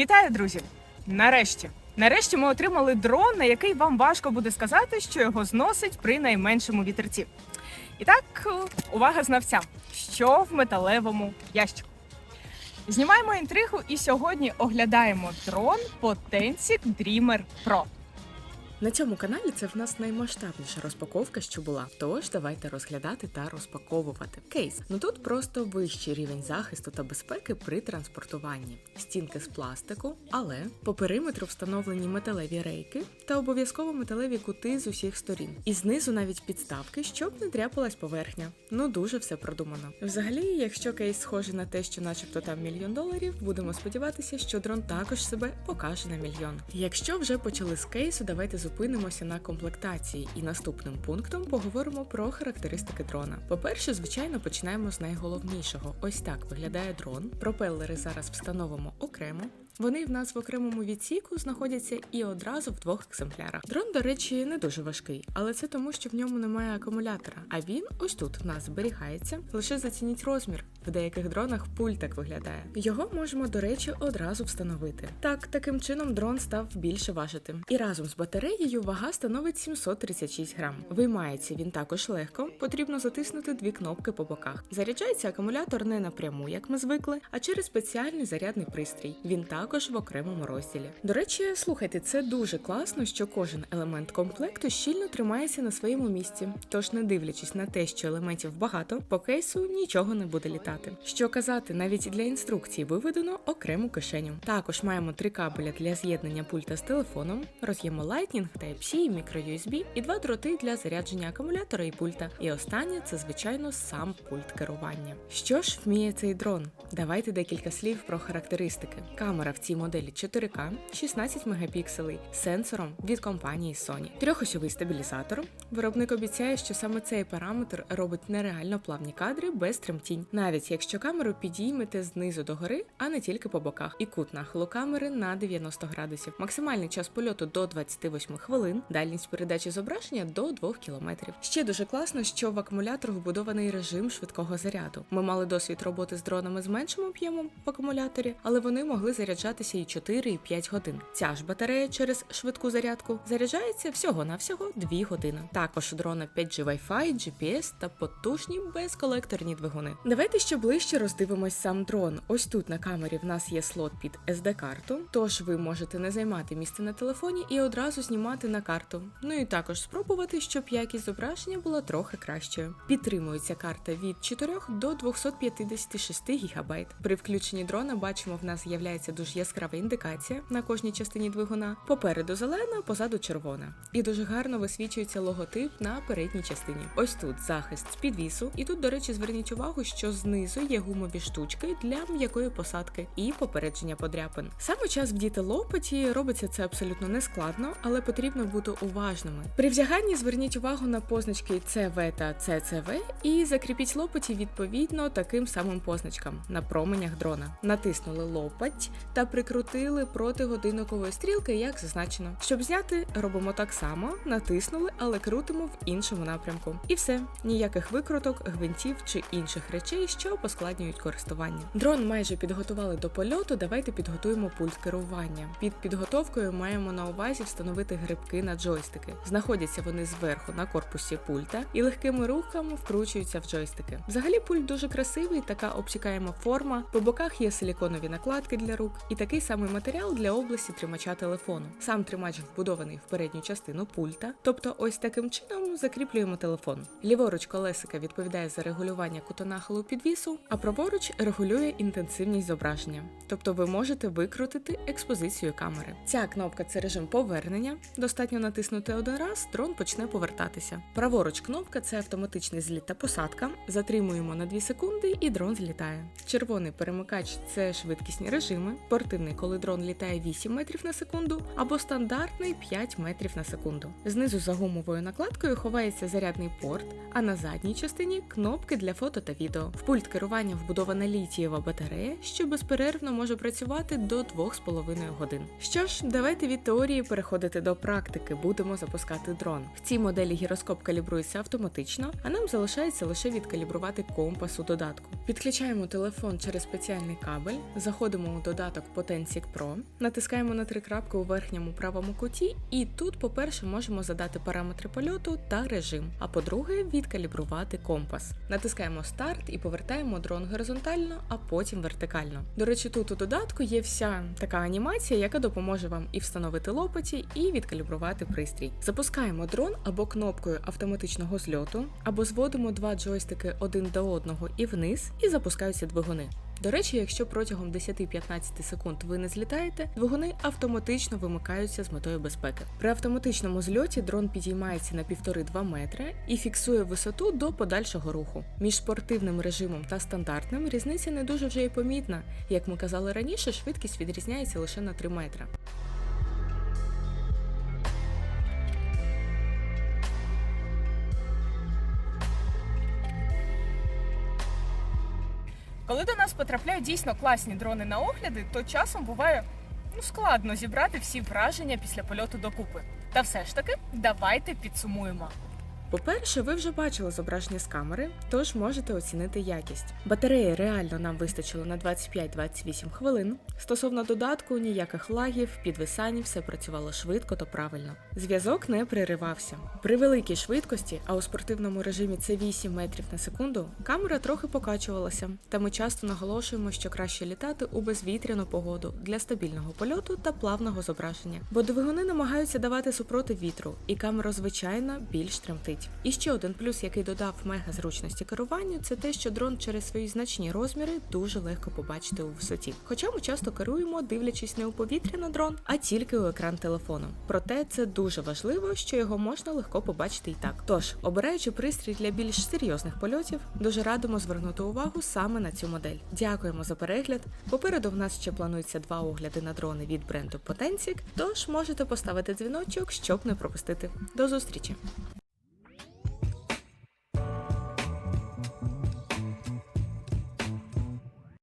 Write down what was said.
Вітаю, друзі! Нарешті. Нарешті ми отримали дрон, на який вам важко буде сказати, що його зносить при найменшому вітерці. І так, увага знавця, що в металевому ящику. Знімаємо інтригу і сьогодні оглядаємо дрон Potensic Dreamer Pro. На цьому каналі це в нас наймасштабніша розпаковка, що була. Тож давайте розглядати та розпаковувати. Кейс. Ну тут просто вищий рівень захисту та безпеки при транспортуванні. Стінки з пластику, але по периметру встановлені металеві рейки та обов'язково металеві кути з усіх сторін. І знизу навіть підставки, щоб не тряпалась поверхня. Ну дуже все продумано. Взагалі, якщо кейс схожий на те, що начебто там мільйон доларів, будемо сподіватися, що дрон також себе покаже на мільйон. Якщо вже почали з кейсу, давайте зупинимося на комплектації і наступним пунктом поговоримо про характеристики дрона. По-перше, звичайно, починаємо з найголовнішого. Ось так виглядає дрон. Пропелери зараз встановимо окремо. Вони в нас в окремому відсіку знаходяться і одразу в двох екземплярах. Дрон, до речі, не дуже важкий, але це тому, що в ньому немає акумулятора. А він ось тут в нас зберігається. Лише зацініть розмір. В деяких дронах пульт так виглядає. Його можемо, до речі, одразу встановити. Так, таким чином дрон став більше важити. І разом з батареєю вага становить 736 грам. Виймається він також легко. Потрібно затиснути дві кнопки по боках. Заряджається акумулятор не напряму, як ми звикли, а через спеціальний зарядний пристрій. Він також в окремому розділі. До речі, слухайте, це дуже класно, що кожен елемент комплекту щільно тримається на своєму місці. Тож, не дивлячись на те, що елементів багато, по кейсу нічого не буде літати. Що казати, навіть для інструкції виведено окрему кишеню. Також маємо три кабеля для з'єднання пульта з телефоном, роз'єми Lightning, Type-C microUSB, і два дроти для зарядження акумулятора і пульта. І останнє це, звичайно, сам пульт керування. Що ж вміє цей дрон? Давайте декілька слів про характеристики. Камера в цій моделі 4К, 16 мегапікселей, з сенсором від компанії Sony. Трьохосьовий стабілізатор. Виробник обіцяє, що саме цей параметр робить нереально плавні кадри без тремтінь, навіть якщо камеру підіймете знизу до гори, а не тільки по боках. І кут нахилу камери на 90 градусів. Максимальний час польоту до 28 хвилин, дальність передачі зображення до 2 кілометрів. Ще дуже класно, що в акумулятор вбудований режим швидкого заряду. Ми мали досвід роботи з дронами з меншим об'ємом в акумуляторі, але вони могли заряджатися і 4, і 5 годин. Ця ж батарея через швидку зарядку заряджається всього навсього 2 години. Також у дрона 5G Wi-Fi, GPS та потужні безколекторні двигуни. Давайте ще ближче роздивимось сам дрон. Ось тут на камері в нас є слот під SD-карту, тож ви можете не займати місце на телефоні і одразу знімати на карту. Ну і також спробувати, щоб якість зображення була трохи кращою. Підтримується карта від 4 до 256 ГБ. При включенні дрона бачимо, в нас з'являється дуже яскрава індикація на кожній частині двигуна. Попереду зелена, позаду червона. І дуже гарно висвічується логотип на передній частині. Ось тут захист з підвісу, і тут, до речі, зверніть увагу, що знизу є гумові штучки для м'якої посадки і попередження подряпин. Саме час вдіти лопаті робиться це абсолютно нескладно, але потрібно бути уважними. При вдяганні зверніть увагу на позначки CV та CCV і закріпіть лопаті відповідно таким самим позначкам на променях дрона. Натиснули лопать та прикрутили проти годинникової стрілки, як зазначено. Щоб зняти, робимо так само, натиснули, але крутимо в іншому напрямку. І все, ніяких викруток, гвинтів чи інших речей, що поскладнюють користування. Дрон майже підготували до польоту. Давайте підготуємо пульт керування. Під підготовкою маємо на увазі встановити грибки на джойстики. Знаходяться вони зверху на корпусі пульта і легкими рухами вкручуються в джойстики. Взагалі пульт дуже красивий, така обтікаєма форма. По боках є силіконові накладки для рук і такий самий матеріал для області тримача телефону. Сам тримач вбудований в передню частину пульта, тобто ось таким чином закріплюємо телефон. Ліворуч колесика відповідає за регулювання кутонахилу підвісу, а праворуч регулює інтенсивність зображення. Тобто ви можете викрутити експозицію камери. Ця кнопка це режим повернення. Достатньо натиснути один раз, дрон почне повертатися. Праворуч кнопка це автоматичний зліт та посадка. Затримуємо на 2 секунди і дрон злітає. Червоний перемикач це швидкісні режими. Спортивний, коли дрон літає 8 метрів на секунду, або стандартний 5 метрів на секунду. Знизу за гумовою накладкою ховається зарядний порт, а на задній частині кнопки для фото та відео. В пульт керування вбудована літієва батарея, що безперервно може працювати до 2,5 годин. Що ж, давайте від теорії переходити до практики. Будемо запускати дрон. В цій моделі гіроскоп калібрується автоматично, а нам залишається лише відкалібрувати компас у додатку. Підключаємо телефон через спеціальний кабель, заходимо у додаток Potensic Pro, натискаємо на три крапки у верхньому правому куті, і тут, по-перше, можемо задати параметри польоту та режим. А по-друге, відкалібрувати компас. Натискаємо старт і повертаємо дрон горизонтально, а потім вертикально. До речі, тут у додатку є вся така анімація, яка допоможе вам і встановити лопаті, і відкалібрувати пристрій. Запускаємо дрон або кнопкою автоматичного зльоту, або зводимо два джойстики один до одного і вниз, і запускаються двигуни. До речі, якщо протягом 10-15 секунд ви не злітаєте, двигуни автоматично вимикаються з метою безпеки. При автоматичному зльоті дрон підіймається на 1,5-2 метри і фіксує висоту до подальшого руху. Між спортивним режимом та стандартним різниця не дуже вже й помітна. Як ми казали раніше, швидкість відрізняється лише на 3 метри. Коли до нас потрапляють дійсно класні дрони на огляди, то часом буває ну, складно зібрати всі враження після польоту докупи. Та все ж таки, давайте підсумуємо. По-перше, ви вже бачили зображення з камери, тож можете оцінити якість. Батареї реально нам вистачило на 25-28 хвилин. Стосовно додатку, ніяких лагів, підвисань, все працювало швидко та правильно. Зв'язок не переривався. При великій швидкості, а у спортивному режимі це 8 метрів на секунду, камера трохи покачувалася. Та ми часто наголошуємо, що краще літати у безвітряну погоду для стабільного польоту та плавного зображення, бо двигуни намагаються давати супротив вітру, і камера, звичайно, більш тремтить. І ще один плюс, який додав мега зручності керування, це те, що дрон через свої значні розміри дуже легко побачити у висоті. Хоча ми часто керуємо, дивлячись не у повітря на дрон, а тільки у екран телефону. Проте це дуже важливо, що його можна легко побачити і так. Тож, обираючи пристрій для більш серйозних польотів, дуже радимо звернути увагу саме на цю модель. Дякуємо за перегляд. Попереду в нас ще планується два огляди на дрони від бренду Potensic, тож можете поставити дзвіночок, щоб не пропустити. До зустрічі!